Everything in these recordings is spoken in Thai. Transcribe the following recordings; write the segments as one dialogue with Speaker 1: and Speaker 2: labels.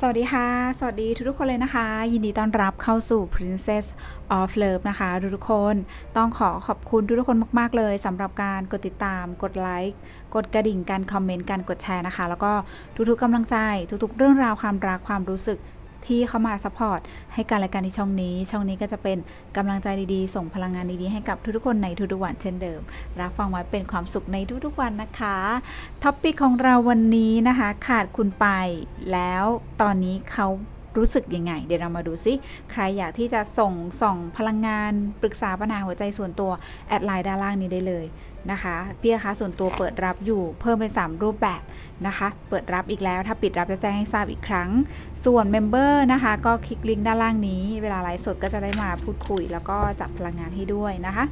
Speaker 1: สวัสดีค่ะ สวัสดีทุกๆคนเลยนะคะ ยินดีต้อนรับเข้าสู่ Princess of Love นะคะทุกๆคนต้องขอขอบคุณทุกๆคนมาก ๆ เลยสำหรับการกดติดตาม กดไลค์ กดกระดิ่ง การคอมเมนต์ การกดแชร์นะคะ แล้วก็ทุกๆกำลังใจ ทุกๆ เรื่องราวความรักความรู้สึก ที่เข้ามาซัพพอร์ตให้การรายการที่ช่องนี้ ช่องนี้ก็จะเป็นกำลังใจดีๆ ส่งพลังงานดีๆ ให้กับทุกๆคนในทุกๆวันเช่นเดิม รับฟังไว้เป็นความสุขในทุกๆวันนะคะท็อปปิกของเราวันนี้นะคะ ขาดคุณไปแล้วตอนนี้เขา รู้สึกยังไง เดี๋ยวเรามาดูซิ ใครอยากที่จะส่งส่องพลังงานปรึกษาปัญหาหัวใจส่วนตัวแอดไลน์ด้านล่างนี้ได้เลยนะคะพี่คะส่วนตัวเปิดรับอยู่เพิ่มเป็น 3 รูปแบบนะคะ เปิดรับอีกแล้วถ้าปิดรับจะแจ้งให้ทราบอีกครั้ง ส่วนเมมเบอร์นะคะ ก็คลิกลิงก์ด้านล่างนี้ เวลาไลฟ์สดก็จะได้มาพูดคุย แล้วก็จับพลังงานให้ด้วยนะคะ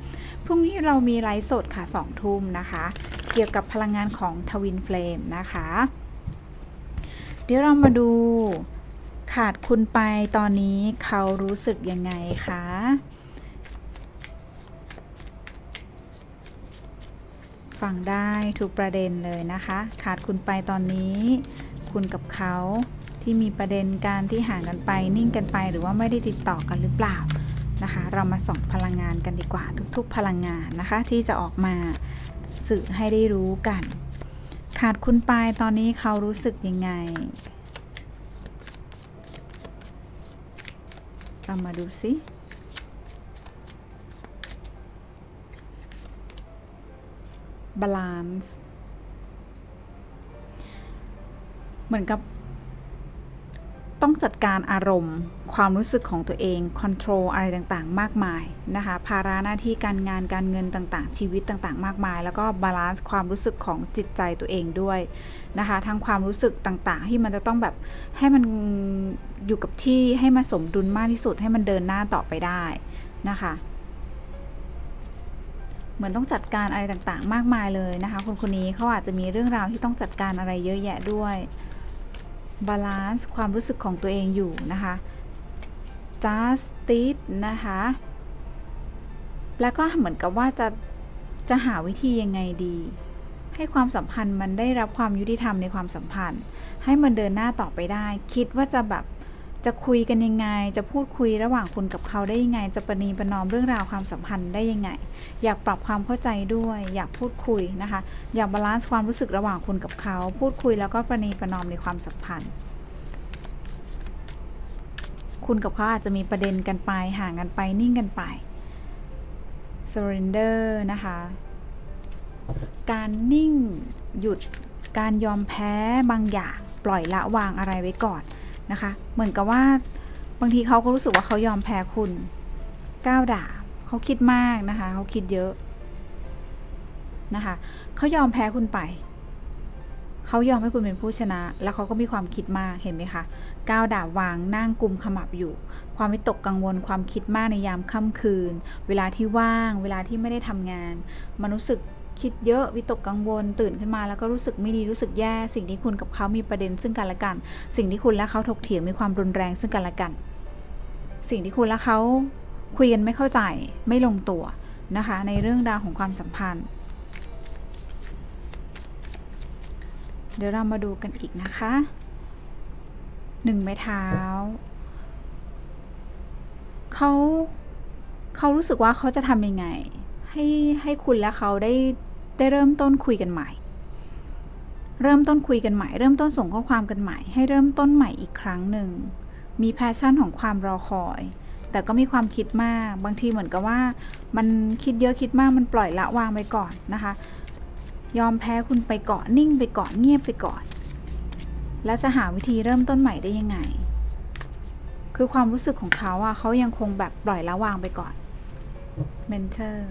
Speaker 1: พรุ่งนี้เรามีไลฟ์สดค่ะ2ทุ่มนะคะ เกี่ยวกับพลังงานของทวินเฟลมนะคะ เดี๋ยวเรามาดู ขาดคุณไปตอนนี้เขารู้สึกยังไงคะฟังได้ทุกประเด็นเลยนะคะ ขาดคุณไปตอนนี้ คุณกับเขาที่มีประเด็นการที่ห่างกันไป นิ่งกันไปหรือว่าไม่ได้ติดต่อกันหรือเปล่านะคะ เรามาส่องพลังงานกันดีกว่าทุกๆ พลังงานนะคะ ที่จะออกมาสื่อให้ได้รู้กัน ขาดคุณไปตอนนี้เขารู้สึกยังไง เรามาดูสิบาลานซ์เหมือนกับ ต้องจัดการอารมณ์ ความรู้สึกของตัวเองค o n t r o l อะไรต่างๆ มากมายนะคะ ภาระหน้าที่การงานการเงินต่างๆ ชีวิตต่างๆ มากมาย แล้วก็บาลานซ์ความรู้สึกของจิตใจตัวเองด้วยนะคะทั้งความรู้สึกต่างๆ ที่มันจะต้องแบบให้มันอยู่กับที่ให้มันสมดุลมากที่สุดให้มันเดินหน้าต่อไปได้นะคะเหมือนต้องจัดการอะไรต่างๆ มากมายเลยนะคะ คนคนนี้เขาอาจจะมีเรื่องราวที่ต้องจัดการอะไรเยอะแยะด้วย บาลานซ์ความรู้สึกของตัวเองอยู่นะคะ justice นะคะ แล้วก็เหมือนกับว่าจะ จะหาวิธียังไงดี ให้ความสัมพันธ์มันได้รับความยุติธรรมในความสัมพันธ์ ให้มันเดินหน้าต่อไปได้ คิดว่าจะแบบ จะคุยกันยังไง จะพูดคุยระหว่างคุณกับเขาได้ยังไง จะประนีประนอมเรื่องราวความสัมพันธ์ได้ยังไง อยากปรับความเข้าใจด้วย อยากพูดคุยนะคะ อยากบาลานซ์ความรู้สึกระหว่างคุณกับเขา พูดคุยแล้วก็ประนีประนอมในความสัมพันธ์ คุณกับเขาอาจจะมีประเด็นกันไป ห่างกันไป นิ่งกันไป surrender นะคะ การนิ่งหยุดการยอมแพ้บางอย่าง ปล่อยละวางอะไรไว้ก่อน นะคะ เหมือนกับว่าบางทีเขาก็รู้สึกว่าเขายอมแพ้คุณก้าวด่าเขาคิดมากนะคะเขาคิดเยอะนะคะเขายอมแพ้คุณไปเขายอมให้คุณเป็นผู้ชนะ แล้วเขาก็มีความคิดมากเห็นไหมคะก้าวด่าวางนั่งกลุมขมับอยู่ ความวิตกกังวลความคิดมากในยามค่ำคืน เวลาที่ว่าง เวลาที่ไม่ได้ทำงาน มันรู้สึก คิดเยอะวิตกกังวลตื่นขึ้นมาแล้วก็รู้สึกไม่ดีรู้สึกแย่ สิ่งที่คุณกับเขามีประเด็นซึ่งกันและกัน สิ่งที่คุณและเขาถกเถียงมีความรุนแรงซึ่งกันและกัน สิ่งที่คุณและเขาคุยกันไม่เข้าใจไม่ลงตัวนะคะ ในเรื่องราวของความสัมพันธ์ เดี๋ยวเรามาดูกันอีกนะคะหนึ่งไม้เท้าเขาเขารู้สึกว่าเขาจะทำยังไง ให้ให้คุณและเขาได้ ได้เริ่มต้นคุยกันใหม่ เริ่มต้นคุยกันใหม่ เริ่มต้นส่งข้อความกันใหม่ ให้เริ่มต้นใหม่อีกครั้งหนึ่ง มีแพชชั่นของความรอคอย แต่ก็มีความคิดมาก บางทีเหมือนกับว่า มันคิดเยอะคิดมาก มันปล่อยละวางไปก่อนนะคะ ยอมแพ้คุณไปก่อน นิ่งไปก่อน เงียบไปก่อน แล้วจะหาวิธีเริ่มต้นใหม่ได้ยังไง คือความรู้สึกของเขาอะเขายังคงแบบปล่อยละวางไปก่อน เมนเทอร์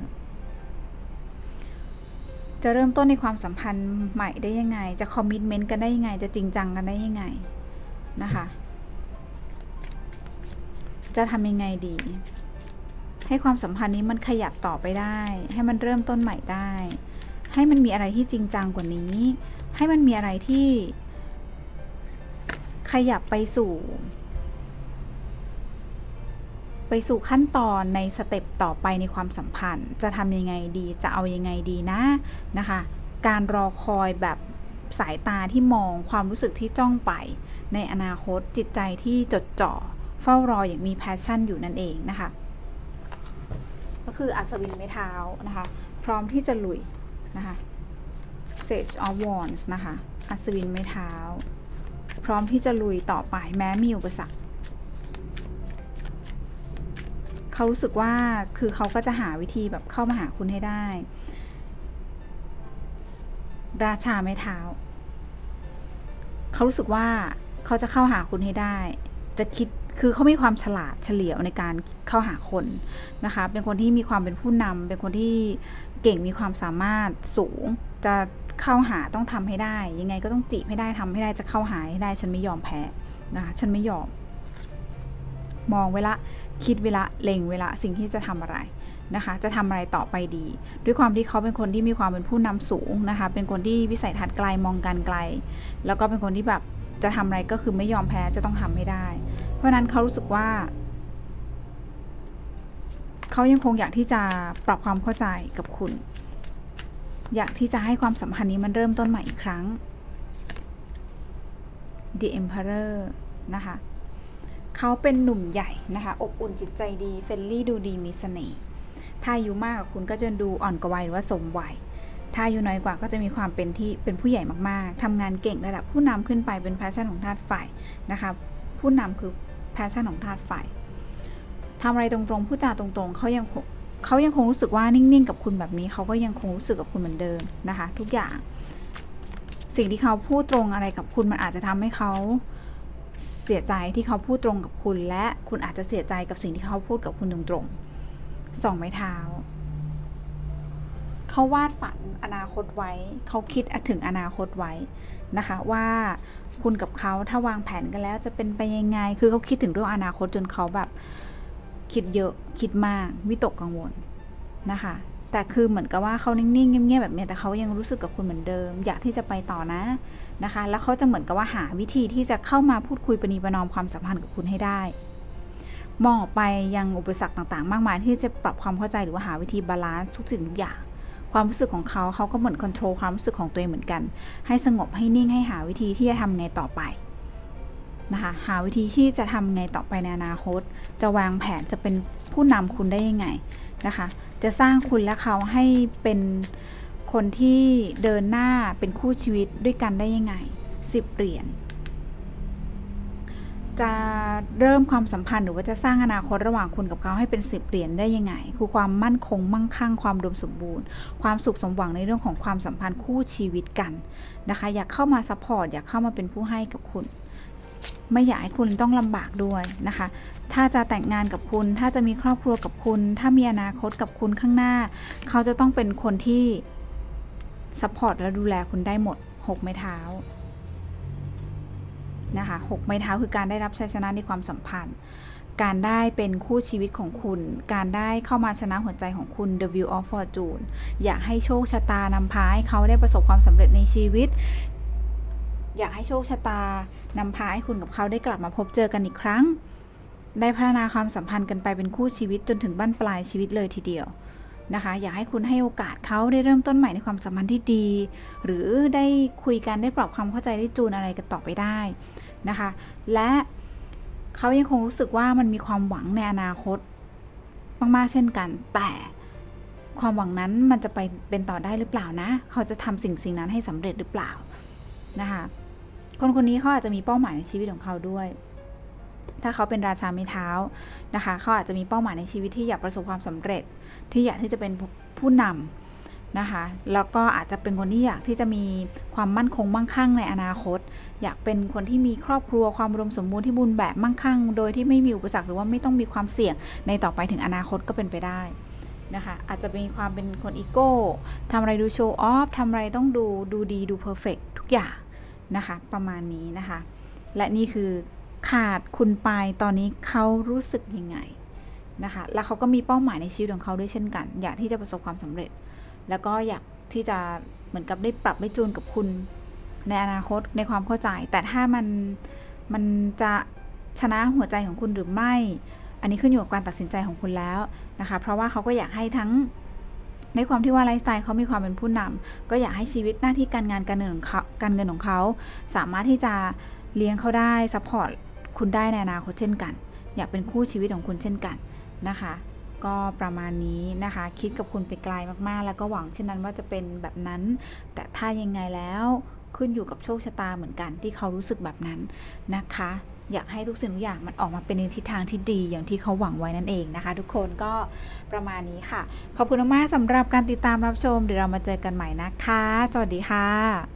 Speaker 1: จะเริ่มต้นในความสัมพันธ์ใหม่ได้ยังไง จะคอมมิชเมนต์กันได้ยังไง จะจริงจังกันได้ยังไงนะคะ จะทำยังไงดี ให้ความสัมพันธ์นี้มันขยับต่อไปได้ ให้มันเริ่มต้นใหม่ได้ ให้มันมีอะไรที่จริงจังกว่านี้ ให้มันมีอะไรที่ขยับไปสู่ สู่ขั้นตอนในสเต็ปต่อไปในความสัมพันธ์ จะทำยังไงดีจะเอายังไงดีนะนะคะ การรอคอยแบบสายตาที่มองความรู้สึกที่จ้องไป ในอนาคตจิตใจที่จดจ่อ เฝ้ารออย่างมีแพชชั่นอยู่นั่นเองนะคะ ก็คืออัศวินไม้เท้านะคะ พร้อมที่จะลุยนะคะ Sage of Wands นะคะ อัศวินไม้เท้า พร้อมที่จะลุยต่อไปแม้มีอุปสรรค เขารู้สึกว่าคือเขาก็จะหาวิธีแบบเข้ามาหาคุณให้ได้ ราชาไม้เท้า เขารู้สึกว่าเขาจะเข้าหาคุณให้ได้ จะคิดคือเขามีความฉลาดเฉลียวในการเข้าหาคนนะคะ เป็นคนที่มีความเป็นผู้นำเป็นคนที่เก่งมีความสามารถสูง จะเข้าหาต้องทำให้ได้ ยังไงก็ต้องจีบให้ได้ทำให้ได้จะเข้าหาให้ได้ ฉันไม่ยอมแพ้นะคะฉันไม่ยอม มองเวละ คิดเวละเล็งเวละสิ่งที่จะทำอะไรนะคะ จะทำอะไรต่อไปดี ด้วยความที่เขาเป็นคนที่มีความเป็นผู้นำสูงนะคะ เป็นคนที่วิสัยทัศน์ไกลมองการไกล แล้วก็เป็นคนที่แบบจะทำอะไรก็คือไม่ยอมแพ้จะต้องทำให้ได้ เพราะนั้นเขารู้สึกว่าเขายังคงอยากที่จะปรับความเข้าใจกับคุณ อยากที่จะให้ความสัมพันธ์นี้มันเริ่มต้นใหม่อีกครั้ง The Emperor นะคะ เขาเป็นหนุ่มใหญ่นะคะ อบอุ่นจิตใจดีเฟรนลี่ดูดีมีเสน่ห์ถ้าอายุมากกว่าคุณก็จะดูอ่อนกว่าวัยหรือว่าสมวัยถ้าอายุน้อยกว่าก็จะมีความเป็นที่เป็นผู้ใหญ่มากๆทำงานเก่งระดับผู้นำขึ้นไปเป็นแพชชั่นของธาตุไฟนะคะ ผู้นำคือแพชชั่นของธาตุไฟทำอะไรตรงๆพูดจาตรงๆเขายังคงเขายังคงรู้สึกว่านิ่งๆ กับคุณแบบนี้เขาก็ยังคงรู้สึกกับคุณเหมือนเดิมนะคะ ทุกอย่าง สิ่งที่เขาพูดตรงอะไรกับคุณมันอาจจะทำให้เขา เสียใจที่เขาพูดตรงกับคุณ และคุณอาจจะเสียใจกับสิ่งที่เขาพูดกับคุณตรงๆสองไม้เท้า เขาวาดฝันอนาคตไว้ เขาคิดถึงอนาคตไว้นะคะว่าคุณกับเขาถ้าวางแผนกันแล้วจะเป็นไปยังไง คือเขาคิดถึงเรื่องอนาคตจนเขาแบบ คิดเยอะคิดมากวิตกกังวลนะคะ แต่คือเหมือนกับว่าเขานิ่งๆเงียบๆแบบเนี้ยแต่เขายังรู้สึกกับคุณเหมือนเดิม อยากที่จะไปต่อนะนะคะ แล้วเขาจะเหมือนกับว่าหาวิธีที่จะเข้ามาพูดคุยประนีประนอมความสัมพันธ์กับคุณให้ได้ มองออกไปยังอุปสรรคต่างๆ มากมายที่จะปรับความเข้าใจหรือว่าหาวิธีบาลานซ์ทุกสิ่งทุกอย่างความรู้สึกของเขาเขาก็เหมือนคอนโทรลความรู้สึกของตัวเองเหมือนกัน ให้สงบให้นิ่งให้หาวิธีที่จะทำไงต่อไปนะคะ หาวิธีที่จะทำไงต่อไปในอนาคต จะวางแผนจะเป็นผู้นำคุณได้ยังไงนะคะ จะสร้างคุณและเขาให้เป็นคนที่เดินหน้าเป็นคู่ชีวิตด้วยกันได้ยังไงสิบเหรียญจะเริ่มความสัมพันธ์หรือว่าจะสร้างอนาคตระหว่างคุณกับเขาให้เป็นสิบเหรียญได้ยังไง คือความมั่นคงมั่งคั่งความดมสมบูรณ์ ความสุขสมหวังในเรื่องของความสัมพันธ์คู่ชีวิตกันนะคะ อยากเข้ามาซัพพอร์ตอยากเข้ามาเป็นผู้ให้กับคุณ ไม่อยากให้คุณต้องลำบากด้วยนะคะ ถ้าจะแต่งงานกับคุณ ถ้าจะมีครอบครัวกับคุณ ถ้ามีอนาคตกับคุณข้างหน้า เขาจะต้องเป็นคนที่ซัพพอร์ตและดูแลคุณได้หมดหกไม้เท้านะคะหกไม้เท้าคือการได้รับชัยชนะในความสัมพันธ์ การได้เป็นคู่ชีวิตของคุณ การได้เข้ามาชนะหัวใจของคุณ The View of Fortune อยากให้โชคชะตานำพาให้เขาได้ประสบความสำเร็จในชีวิต อยากให้โชคชะตา นำพาให้คุณกับเขาได้กลับมาพบเจอกันอีกครั้ง ได้พัฒนาความสัมพันธ์กันไปเป็นคู่ชีวิตจนถึงบั้นปลายชีวิตเลยทีเดียวนะคะ อยากให้คุณให้โอกาสเขาได้เริ่มต้นใหม่ในความสัมพันธ์ที่ดี หรือได้คุยกันได้ปรับความเข้าใจได้จูนอะไรกันต่อไปได้นะคะ และเขายังคงรู้สึกว่ามันมีความหวังในอนาคตมากๆเช่นกัน แต่ความหวังนั้นมันจะไปเป็นต่อได้หรือเปล่านะ เขาจะทำสิ่งสิ่งนั้นให้สำเร็จหรือเปล่านะคะ คนคนนี้เขาอาจจะมีเป้าหมายในชีวิตของเขาด้วย ถ้าเขาเป็นราชาไม้เท้านะคะ เขาอาจจะมีเป้าหมายในชีวิตที่อยากประสบความสำเร็จ ที่อยากที่จะเป็นผู้นำนะคะ แล้วก็อาจจะเป็นคนที่อยากที่จะมีความมั่นคงมั่งคั่งในอนาคต อยากเป็นคนที่มีครอบครัวความอุดมสมบูรณ์ที่บุญแบบมั่งคั่ง โดยที่ไม่มีอุปสรรคหรือว่าไม่ต้องมีความเสี่ยงในต่อไปถึงอนาคตก็เป็นไปได้นะคะอาจจะมีความเป็นคนอีโก้ทำอะไรดูโชว์ออฟทำอะไรต้องดูดูดีดูเพอร์เฟกทุกอย่าง นะคะ ประมาณนี้นะคะ และนี่คือขาดคุณไปตอนนี้เขารู้สึกยังไงนะคะ แล้วเขาก็มีเป้าหมายในชีวิตของเขาด้วยเช่นกัน อยากที่จะประสบความสำเร็จ แล้วก็อยากที่จะเหมือนกับได้ปรับได้จูนกับคุณ ในอนาคตในความเข้าใจ แต่ถ้ามันมันจะชนะหัวใจของคุณหรือไม่ อันนี้ขึ้นอยู่กับการตัดสินใจของคุณแล้วนะคะ เพราะว่าเขาก็อยากให้ทั้ง ในความที่ว่าไลฟ์สไตล์เขามีความเป็นผู้นำก็อยากให้ชีวิตหน้าที่การงานการเงินของเขาการเงินของเขา สามารถที่จะเลี้ยงเขาได้ซัพพอร์ตคุณได้ในอนาคตเช่นกัน อยากเป็นคู่ชีวิตของคุณเช่นกันนะคะ ก็ประมาณนี้นะคะ คิดกับคุณไปไกลมากๆ แล้วก็หวังเช่นนั้นว่าจะเป็นแบบนั้น แต่ถ้ายังไงแล้ว ขึ้นอยู่กับโชคชะตาเหมือนกันที่เขารู้สึกแบบนั้นนะคะ อยากให้ทุกสิ่งทุกอย่างมันออกมาเป็นในทิศทางที่ดีอย่างที่เขาหวังไว้นั่นเองนะคะ ทุกคนก็ประมาณนี้ค่ะ ขอบคุณมากสำหรับการติดตามรับชมเดี๋ยวเรามาเจอกันใหม่นะคะ สวัสดีค่ะ